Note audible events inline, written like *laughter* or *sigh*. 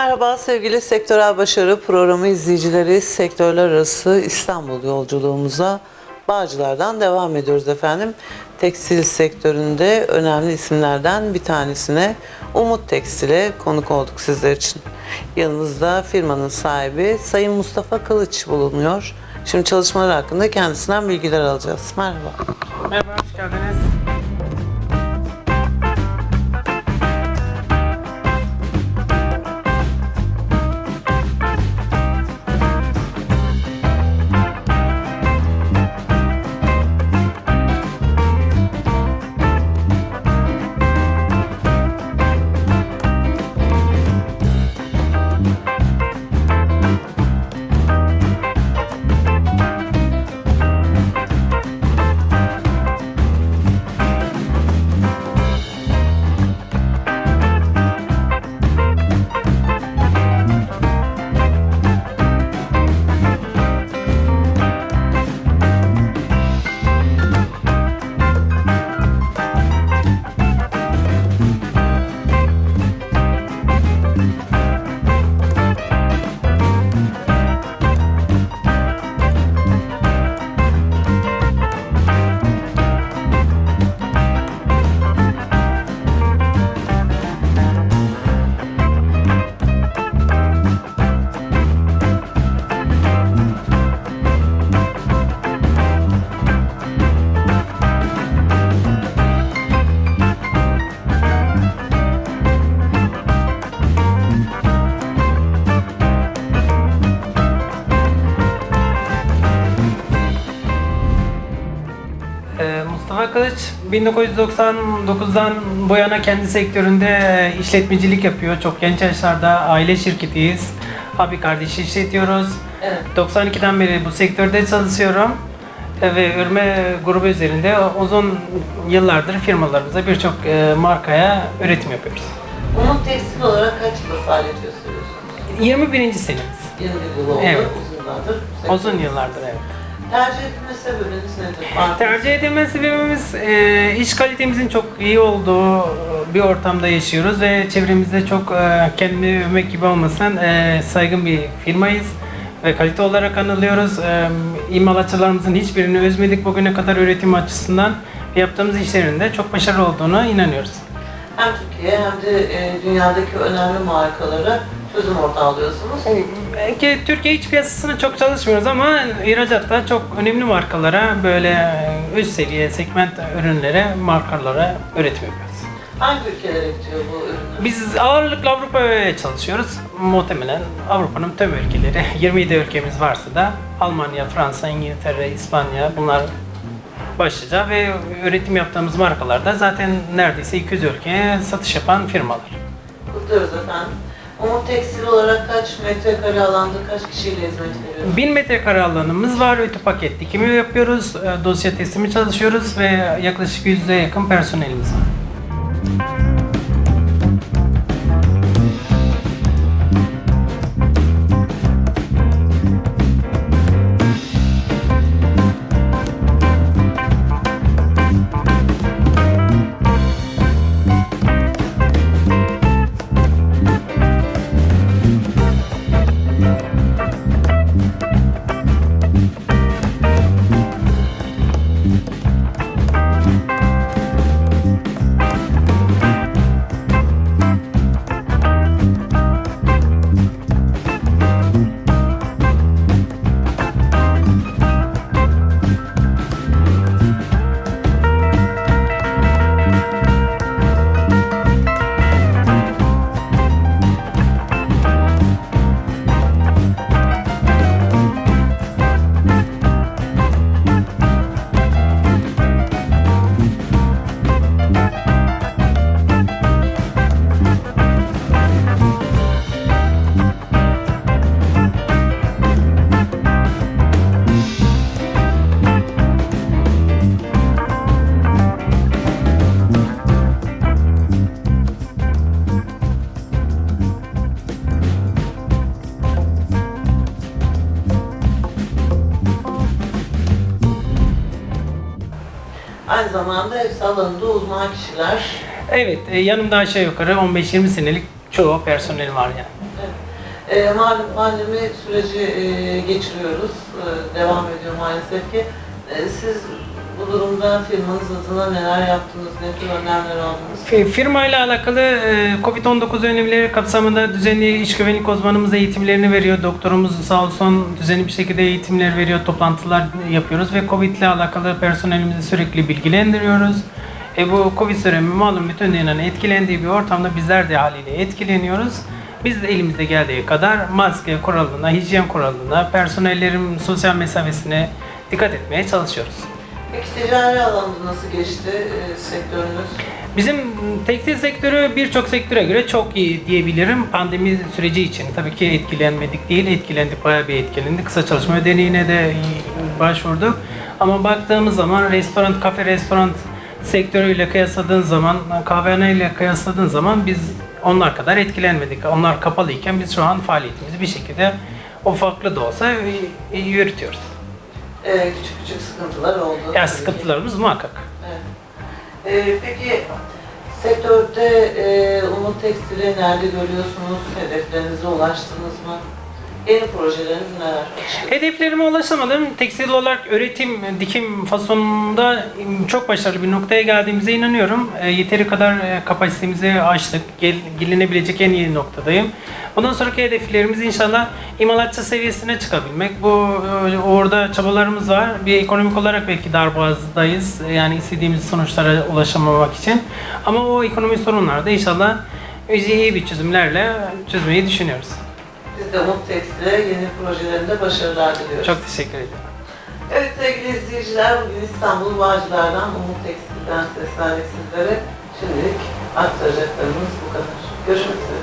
Merhaba sevgili Sektörel Başarı programı izleyicileri. Sektörler arası İstanbul yolculuğumuza Bağcılar'dan devam ediyoruz efendim. Tekstil sektöründe önemli isimlerden bir tanesine Umut Tekstil'e konuk olduk sizler için. Yanımızda firmanın sahibi Sayın Mustafa Kılıç bulunuyor. Şimdi çalışmalar hakkında kendisinden bilgiler alacağız. Merhaba. Merhaba, hoş geldiniz. Kılıç 1999'dan bu yana kendi sektöründe işletmecilik yapıyor. Çok genç yaşlarda aile şirketiyiz. Abi kardeş işletiyoruz. Evet. 92'den beri bu sektörde çalışıyorum. Ee, Ve Ürme grubu üzerinde uzun yıllardır firmalarımıza birçok e, markaya üretim yapıyoruz. Umut Tekstil olarak kaç yıl faaliyet gösteriyorsunuz? 21. senemiz. 21 yıl oldu. Evet. Uzun yıllardır. Uzun yıllardır evet. Tercih edilme sebebiniz nedir? Farklı- Tercih edilme sebebimiz e, iş kalitemizin çok iyi olduğu bir ortamda yaşıyoruz ve çevremizde çok e, kendimi övmek gibi olmasın e, saygın bir firmayız ve kalite olarak anılıyoruz. E, imalatçılarımızın hiçbirini özmedik bugüne kadar üretim açısından yaptığımız işlerin de çok başarılı olduğuna inanıyoruz. Hem Türkiye hem de e, dünyadaki önemli markalara çözüm ortağı alıyorsunuz. Belki Türkiye iç piyasasına çok çalışmıyoruz ama ihracatta çok önemli markalara böyle üst seviye segment ürünlere, markalara üretim yapıyoruz. Hangi ülkelere gidiyor bu ürünler? Biz ağırlıkla Avrupa'ya çalışıyoruz. Muhtemelen Avrupa'nın tüm ülkeleri, *laughs* 27 ülkemiz varsa da Almanya, Fransa, İngiltere, İspanya bunlar başlıca ve üretim yaptığımız markalarda zaten neredeyse 200 ülkeye satış yapan firmalar. Kutluyoruz efendim. Umut Tekstil olarak kaç metrekare alanda kaç kişiyle hizmet veriyorsunuz? 1000 metrekare alanımız var. Ütü paket dikimi yapıyoruz. e, Dosya teslimi çalışıyoruz ve yaklaşık 100'e yakın personelimiz var. Aynı zamanda ev alanında uzman kişiler. Evet, e, yanımda aşağı yukarı 15-20 senelik çoğu personel var yani. Evet. E, malum pandemi süreci e, geçiriyoruz. E, devam ediyor maalesef ki. E, siz bu durumda firmanız adına neler yaptınız, ne tür önlemler aldınız? Fi- Firma ile alakalı e, COVID-19 önlemleri kapsamında düzenli iş güvenlik uzmanımız eğitimlerini veriyor. Doktorumuz sağ olsun düzenli bir şekilde eğitimler veriyor, toplantılar yapıyoruz ve COVID ile alakalı personelimizi sürekli bilgilendiriyoruz. E bu Covid dönemi malum bütün dünyanın etkilendiği bir ortamda bizler de haliyle etkileniyoruz. Biz de elimizde geldiği kadar maske kuralına, hijyen kuralına, personellerin sosyal mesafesine dikkat etmeye çalışıyoruz. Peki ticari alanda nasıl geçti e, sektörünüz? Bizim tekstil sektörü birçok sektöre göre çok iyi diyebilirim. Pandemi süreci için tabii ki etkilenmedik değil, etkilendik, bayağı bir etkilendik. Kısa çalışma ödeneğine de başvurduk. Ama baktığımız zaman restoran, kafe, restoran sektörüyle kıyasladığın zaman, kahvehane ile kıyasladığın zaman biz onlar kadar etkilenmedik. Onlar kapalıyken biz şu an faaliyetimizi bir şekilde o farklı da olsa e, yürütüyoruz. E, küçük küçük sıkıntılar oldu. Ya tabii ki. sıkıntılarımız muhakkak. Evet. E, peki sektörde e, Umut Tekstil'i nerede görüyorsunuz? Hedeflerinize ulaştınız mı? Yeni projeleriniz neler? Hedeflerime ulaşamadım. Tekstil olarak üretim, dikim fasonunda çok başarılı bir noktaya geldiğimize inanıyorum. E, yeteri kadar e, kapasitemizi aştık. Gel, gelinebilecek en iyi noktadayım. Bundan sonraki hedeflerimiz inşallah imalatçı seviyesine çıkabilmek. Bu e, orada çabalarımız var. Bir ekonomik olarak belki darboğazdayız. Yani istediğimiz sonuçlara ulaşamamak için. Ama o ekonomik sorunlarda inşallah iyi bir çözümlerle çözmeyi düşünüyoruz. Biz de Umut Tekstil'e yeni projelerinde başarılar diliyoruz. Çok teşekkür ederim. Evet sevgili izleyiciler, bugün İstanbul Bağcılar'dan Umut Tekstil'den seslendik sizlere. Şimdilik aktaracaklarımız bu kadar. Görüşmek üzere.